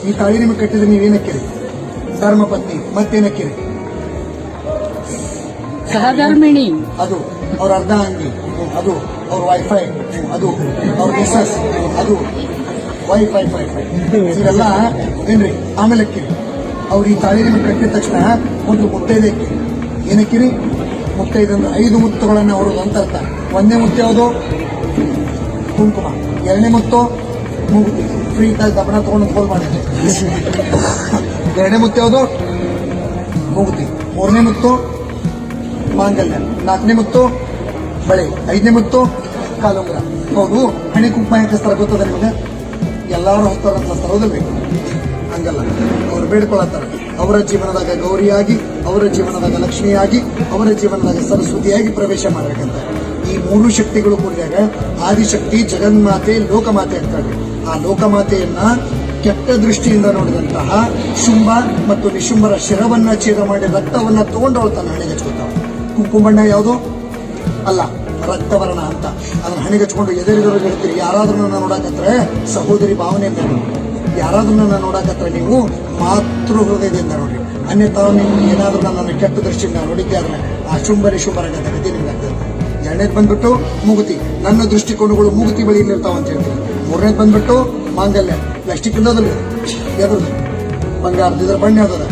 ಈ ತಾಳಿ ನಿಮಗೆ ಕಟ್ಟಿದ್ರೆ ನೀವೇನಕ್ಕಿರಿ ಧರ್ಮಪತ್ನಿ ಮತ್ತೇನಕ್ಕಿರಿ ಸಹಧರ್ಮಿಣಿ. ಅದು ಅವ್ರ ಅರ್ಧ ಅಂಗಿ ಅದು ಅವ್ರ ವೈಫೈ ಅದು ಅವ್ರ ಮಿಸಸ್ ಅದು ವೈಫೈ ವೈಫೈ ಇದೆಲ್ಲ ಏನ್ರಿ? ಆಮೇಲೆ ಅಕ್ಕಿರಿ ಅವ್ರು ಈ ತಾಳಿ ನಿಮಗೆ ಕಟ್ಟಿದ ತಕ್ಷಣ ಒಂದು ಮುತ್ತೈದೆ ಅಕ್ಕಿರಿ ಏನಕ್ಕಿರಿ ಮುತ್ತೈದೆ ಅಂದ್ರೆ ಐದು ಮುತ್ತುಗಳನ್ನು ಅವರು ಅಂತ ಅರ್ಥ ಒಂದನೇ ಮುತ್ತು ಯಾವುದು? ಕುಂಕುಮ. ಎರಡನೇ ಮುತ್ತು? ಫ್ರೀ ಇದ್ದಾಗ ತಗೊಂಡು ಫೋನ್ ಮಾಡಿದ್ದೆ ಎರಡನೇ ಮುತ್ತು ಯಾವುದು? ಮೂಗುತಿ. ಮೂರನೇ ಮುತ್ತು ಮಾಂಗಲ್ಯ. ನಾಲ್ಕನೇ ಮುತ್ತು ಬಳೆ. ಐದನೇ ಮುತ್ತು ಕಾಲುಂಗುರ. ಹೌದು, ಹಣೆ ಕುಂಕುಮ ಸ್ಥಳ ಗೊತ್ತದ ನಿಮಗೆ? ಎಲ್ಲಾರು ಹಚ್ತಾರ ಸ್ಥಳದಲ್ಲಿ ಹೌದಲ್ರಿ? ಹಂಗಲ್ಲ. ಅವ್ರು ಬೇಡ್ಕೊಳತ್ತಾರ. ಅವರ ಜೀವನದಾಗ ಗೌರಿಯಾಗಿ, ಅವರ ಜೀವನದಾಗ ಲಕ್ಷ್ಮಿಯಾಗಿ, ಅವರ ಜೀವನದಾಗ ಸರಸ್ವತಿಯಾಗಿ ಪ್ರವೇಶ ಮಾಡಬೇಕಂತ. ಈ ಮೂರು ಶಕ್ತಿಗಳು ಕೂಡಿದಾಗ ಆದಿಶಕ್ತಿ, ಜಗನ್ಮಾತೆ, ಲೋಕಮಾತೆ ಅಂತಾರೆ ಆ ಲೋಕಮಾತೆಯನ್ನ ಕೆಟ್ಟ ದೃಷ್ಟಿಯಿಂದ ನೋಡಿದಂತಹ ಶುಂಭ ಮತ್ತು ನಿಶುಂಭರ ಶಿರವನ್ನ ಛೇದ ಮಾಡಿ ರಕ್ತವನ್ನ ತಗೊಂಡು ಅವಳು ತನ್ನ ಹಣೆಗೆ ಕುಂಕುಂಬಣ್ಣ ಯಾವುದು? ಅಲ್ಲ, ರಕ್ತವರ್ಣ ಅಂತ. ಅದನ್ನ ಹಣೆಗೆ ಹಚ್ಕೊಂಡು ಎದುರಿದವ್ರಿಗೆ ಹೇಳ್ತೀರಿ ಯಾರಾದ್ರೂ ನನ್ನ ನೋಡಕತ್ರೆ ಸಹೋದರಿ ಭಾವನೆ ಅಂತ ಯಾರಾದ್ರೂ ನನ್ನ ನೋಡಕತ್ರೆ ನೀವು ಮಾತೃ ಹೃದಯದಿಂದ ನೋಡಿ. ಅನ್ಯತಾ ನೀವು ಏನಾದರೂ ನನ್ನನ್ನು ಕೆಟ್ಟ ದೃಷ್ಟಿಯಿಂದ ನೋಡಿದ್ದೆ ಆದ್ರೆ ಆ ಶುಂಭರಿ ನಿಶುಂಭರ ಗತಿ ನಿಮ್ಗೆ ಆಗ್ತದೆ. ಎರಡನೇದು ಬಂದ್ಬಿಟ್ಟು ಮುಗುತಿ. ನನ್ನ ದೃಷ್ಟಿಕೋನಗಳು ಮೂಗುತಿ ಬಳಿ ಅಂತ ಹೇಳ್ತೀವಿ. ಮೂರನೇದು ಬಂದ್ಬಿಟ್ಟು ಮಾಂಗಲ್ಯ. ಪ್ಲಾಸ್ಟಿಕ್ ಇಲ್ಲೋದಿಲ್ಲ ಯಾವ್ದು ಬಂಗಾರದ ಇದ್ರ ಬಣ್ಣ ಯಾವ್ದದ?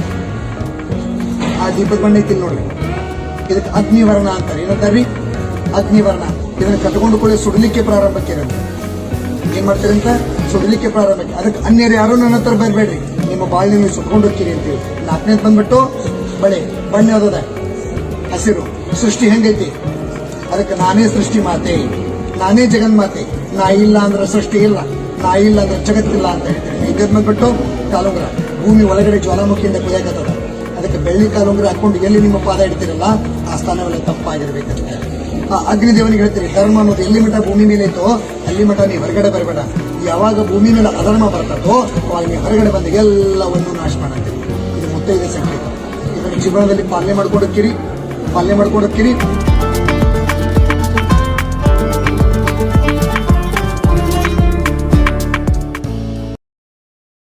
ಆ ದೀಪದ ಬಣ್ಣ ಐತಿ ನೋಡ್ರಿ. ಇದಕ್ಕೆ ಅಗ್ನಿವರ್ಣ ಅಂತಾರೆ. ಏನಂತಾರ್ರಿ ಅಗ್ನಿವರ್ಣ. ಇದನ್ನ ಕಟ್ಕೊಂಡು ಕೂಡ ಸುಡಲಿಕ್ಕೆ ಪ್ರಾರಂಭಕ್ಕೆ ಇರೋದು. ಏನ್ ಮಾಡ್ತೀರಿ ಅಂತ? ಸುಡಲಿಕ್ಕೆ ಪ್ರಾರಂಭಕ್ಕೆ. ಅದಕ್ಕೆ ಅನ್ಯರು ಯಾರು ನನ್ನ ಹತ್ರ ಬರಬೇಡ್ರಿ. ನಿಮ್ಮ ಬಾಳಿನ ನೀವು ಸುಟ್ಕೊಂಡು ಹೋಗ್ತೀರಿ ಅಂತೀವಿ ನಾಲ್ಕನೇದು ಬಂದ್ಬಿಟ್ಟು ಬಳೆ. ಬಣ್ಣ ಯಾವ್ದದ? ಹಸಿರು. ಸೃಷ್ಟಿ ಹೆಂಗೈತಿ? ಅದಕ್ಕೆ ನಾನೇ ಸೃಷ್ಟಿ ಮಾತೆ. ನಾನೇ ಜಗನ್ಮಾತೆ. ನಾ ಇಲ್ಲ ಅಂದ್ರೆ ಸೃಷ್ಟಿ ಇಲ್ಲ. ನಾ ಇಲ್ಲ ಅಂದ್ರೆ ಜಗತ್ತಿಲ್ಲ ಅಂತ ಹೇಳ್ತೀನಿ. ಇದ್ರ ಬಂದ್ಬಿಟ್ಟು ಕಾಲುಂಗ್ರ. ಭೂಮಿ ಒಳಗಡೆ ಜ್ವಾಲಾಮುಖಿಯಿಂದ ಕುದಿಯಾಕತ್ತದ. ಅದಕ್ಕೆ ಬೆಳ್ಳಿ ಕಾಲುಂಗ್ರ ಹಾಕೊಂಡು ಎಲ್ಲಿ ನಿಮ್ಮ ಪಾದ ಇಡ್ತೀರಲ್ಲ, ಆ ಸ್ಥಾನವೆಲ್ಲ ತಪ್ಪಾಗಿರ್ಬೇಕಂತ. ಆ ಅಗ್ನಿದೇವನಿಗೆ ಹೇಳ್ತೀರಿ, ಧರ್ಮ ಅನ್ನೋದು ಎಲ್ಲಿ ಮಠ ಭೂಮಿ ಮೇಲೆ ಇತ್ತೋ, ಅಲ್ಲಿ ಮಠ ನೀವು ಹೊರಗಡೆ ಬರಬೇಡ. ಯಾವಾಗ ಭೂಮಿ ಮೇಲೆ ಅಧರ್ಮ ಬರ್ತದೋ ಅವಾಗ ನೀವು ಹೊರಗಡೆ ಬಂದು ಎಲ್ಲವನ್ನು ನಾಶ ಮಾಡತ್ತೀರಿ ಇದು ಮುತ್ತೈದೆ ಸಂಕೇತ. ಇದನ್ನು ಜೀವನದಲ್ಲಿ ಪಾಲನೆ ಮಾಡ್ಕೊಡಕ್ಕಿರಿ ಪಾಲನೆ ಮಾಡ್ಕೊಡಕ್ಕಿರಿ